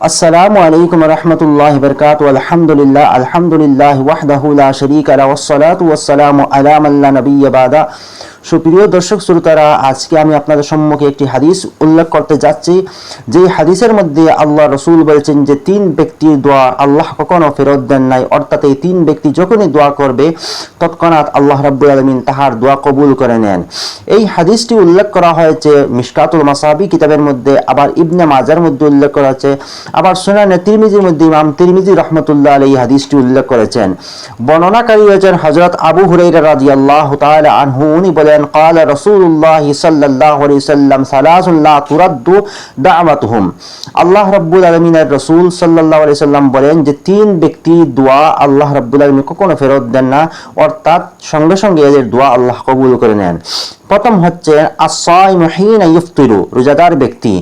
السلام علیکم ورحمۃ اللہ وبرکاتہ الحمد للہ الحمد للہ وحدہ لا شریک علیہ والسلام علام اللہ نبی بعد۔ সুপ্রিয় দর্শক শ্রোতারা, আজকে আমি আপনাদের সম্মুখে একটি হাদিস উল্লেখ করতে যাচ্ছি। যে হাদিসের মধ্যে আল্লাহ রসুল বলছেন যে, তিন ব্যক্তির দোয়া আল্লাহ কখনো ফেরত দেন নাই। অর্থাৎ এই তিন ব্যক্তি যখনই দোয়া করবে, তৎক্ষণাৎ আল্লাহ রাব্বুল আলমিন তাহার দোয়া কবুল করে নেন। এই হাদিসটি উল্লেখ করা হয়েছে মিশকাতুল মাসাবি কিতাবের মধ্যে, আবার ইবনে মাজার মধ্যে উল্লেখ করা আছে, আবার সুনানে তিরমিজির মধ্যে ইমাম তিরমিজি রহমতুল্লাহ আলী হাদিসটি উল্লেখ করেছেন। বর্ণনাকারী হয়েছেন হজরত আবু হুরাই হুরাইরা আল্লাহ তাআলা আনহু, উনি বলেন, কাল রসুল্লাহ সাল্লাহ সাল্লাম সালাসুল্লাহ তুরাদ্দু দাওয়াতুহুম। আল্লাহ রব্বুল আলমিনের রসুল সাল্লাহ আলি সাল্লাম বলেন যে, তিন ব্যক্তি দোয়া আল্লাহ রব্বুল আলমী কখনো ফেরত দেন না, অর্থাৎ সঙ্গে সঙ্গে এদের দোয়া আল্লাহ কবুল করে নেন। প্রথম হচ্ছে ইফতিরু রোজাদার ব্যক্তি।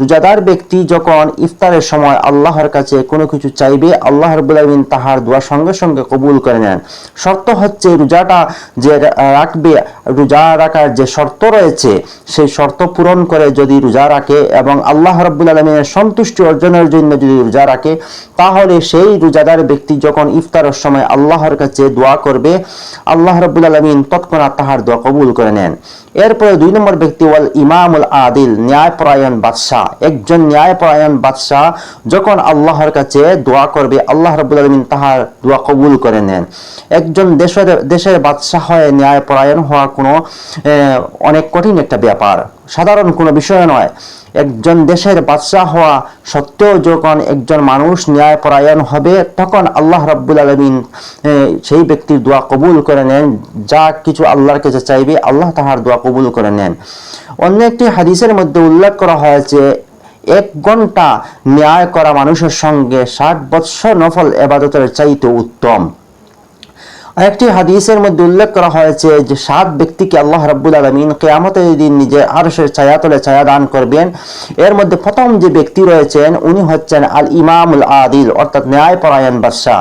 রোজাদার ব্যক্তি যখন ইফতারের সময় আল্লাহর কাছে কোনো কিছু চাইবে, আল্লাহ রাব্বুল আলামিন তাহার দোয়া সঙ্গে সঙ্গে কবুল করে নেন। শর্ত হচ্ছে রোজাটা যে রাখবে, রোজা রাখার যে শর্ত রয়েছে, সেই শর্ত পূরণ করে যদি রোজা রাখে এবং আল্লাহ রাব্বুল আলামিনের সন্তুষ্টি অর্জনের জন্য যদি রোজা রাখে, তাহলে সেই রোজাদার ব্যক্তি যখন ইফতারের সময় আল্লাহর কাছে দোয়া করবে, আল্লাহ রাব্বুল আলামিন তৎক্ষণাৎ তাহার দোয়া কবুল করে নেন। এরপরে দুই নম্বর ব্যক্তি ওয়াল ইমামুল আদিল, ন্যায়পরায়ণ বাদশাহ। একজন ন্যায়পরায়ণ বাদশাহ যখন আল্লাহর কাছে দোয়া করবে, আল্লাহ রবুল আলমিন তাহার দোয়া কবুল করে নেন। একজন দেশের দেশের বাদশাহ হয়ে ন্যায়পরায়ণ হওয়া কোনো অনেক কঠিন একটা ব্যাপার। সাধারণ কোনো বিষয় নয়। একজন দেশের বাদশাহ হওয়া সত্ত্বেও যখন একজন মানুষ ন্যায় ন্যায়পরায়ণ হবে, তখন আল্লাহ রাব্বুল আলমিন সেই ব্যক্তির দোয়া কবুল করে নেন। যা কিছু আল্লাহর কাছে চাইবে, আল্লাহ তাহার দোয়া কবুল করে নেন। অন্য একটি হাদিসের মধ্যে উল্লেখ করা হয়েছে এক ঘণ্টা ন্যায় করা মানুষের সঙ্গে ষাট বৎসর নফল এবাদতের চাইতে উত্তম। আরেকটি হাদিসের মধ্যে উল্লেখ করা হয়েছে যে সাত ব্যক্তিকে আল্লাহ রাব্বুল আলমিন কেয়ামতের দিন নিজের আরশের ছায়া তলে ছায়া দান করবেন। এর মধ্যে প্রথম যে ব্যক্তি রয়েছেন, উনি হচ্ছেন আল ইমামুল আদিল, অর্থাৎ ন্যায়পরায়ণ বাদশাহ।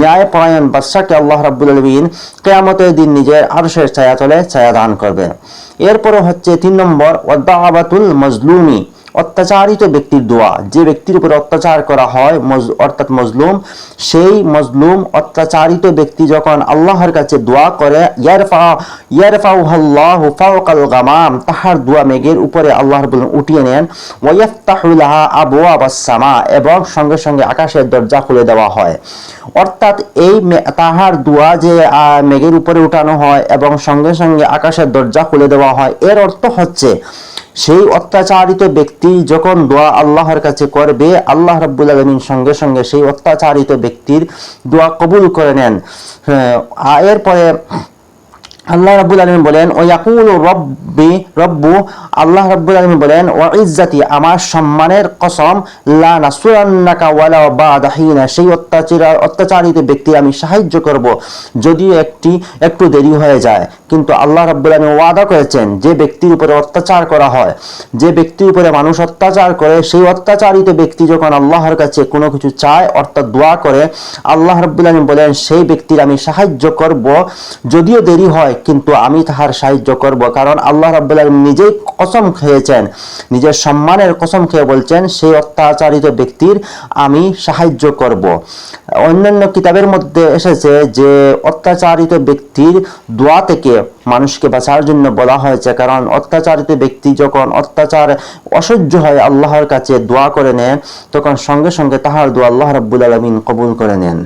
ন্যায়পরায়ণ বাদশাহকে আল্লাহ রাব্বুল আলমিন কেয়ামতের দিন নিজের আরশের ছায়া তলে ছায়া দান করবেন। এরপরে হচ্ছে তিন নম্বর, ওয়াদ্দাওয়াতুল মজলুমি। অত্যাচারিত ব্যক্তির দোয়া। যে ব্যক্তির উপর অত্যাচার করা হয় অর্থাৎ মজলুম, সেই মজলুম, অত্যাচারিত ব্যক্তি যখন আল্লাহর কাছে দোয়া করে, ইয়ারফা, ইয়ারফাউহাল্লাহু ফাওকাল গামাম, তাহার দোয়া মেঘের উপরে আল্লাহ রাব্বুল আলামিন উঠিয়ে নেন ওয়াইফতাহু লাহা আবওয়াবাস সামা, এবং সঙ্গে সঙ্গে আকাশের দরজা খুলে দেওয়া হয়। অর্থাৎ এই তাহার দোয়া যে মেঘের উপরে উঠানো হয়, এবং সঙ্গে সঙ্গে আকাশের দরজা খুলে দেওয়া হয়, এর অর্থ হচ্ছে সেই অত্যাচারিত ব্যক্তি যখন দোয়া আল্লাহর কাছে করবে আল্লাহ রাব্বুল আলমিন সঙ্গে সঙ্গে সেই অত্যাচারিত ব্যক্তির দোয়া কবুল করে নেন। হ্যাঁ, এরপরে আল্লাহ রাব্বুল আলামিন বলেন ও ইয়াকুল রব্বি, রব্বু, আল্লাহ রাব্বুল আলামিন বলেন ও ইজ্জাতি, আমার সম্মানের কসম, লা নাসুরান্নাকা ওয়ালা বাদা হিনা, সেই অত্যাচার, অত্যাচারিত ব্যক্তি আমি সাহায্য করব যদিও একটি, একটু দেরি হয়ে যায়। কিন্তু আল্লাহ রাব্বুল আলামিন ওয়াদা করেছেন, যে ব্যক্তির উপরে অত্যাচার করা হয়, যে ব্যক্তির উপরে মানুষ অত্যাচার করে, সেই অত্যাচারিত ব্যক্তি যখন আল্লাহর কাছে কোনো কিছু চায়, অর্থাৎ দোয়া করে, আল্লাহ রাব্বুল আলামিন বলেন, সেই ব্যক্তির আমি সাহায্য করব, যদিও দেরি হয় কিন্তু আমি তাহার সাহায্য করব। কারণ আল্লাহ রাব্বুল আলামিন নিজেই কসম খেয়েছেন, নিজের সম্মানের কসম খেয়ে বলছেন সেই অত্যাচারিত ব্যক্তির আমি সাহায্য করব। অন্যান্য কিতাবের মধ্যে এসেছে যে অত্যাচারিত ব্যক্তির দোয়া থেকে মানুষকে বাঁচার জন্য বলা হয়েছে। কারণ অত্যাচারিত ব্যক্তি যখন অত্যাচার, অসহ্য হয় আল্লাহর কাছে দোয়া করে নেন তখন সঙ্গে সঙ্গে তাহার দোয়া আল্লাহ রাব্বুল আলামিন কবুল করে নেন।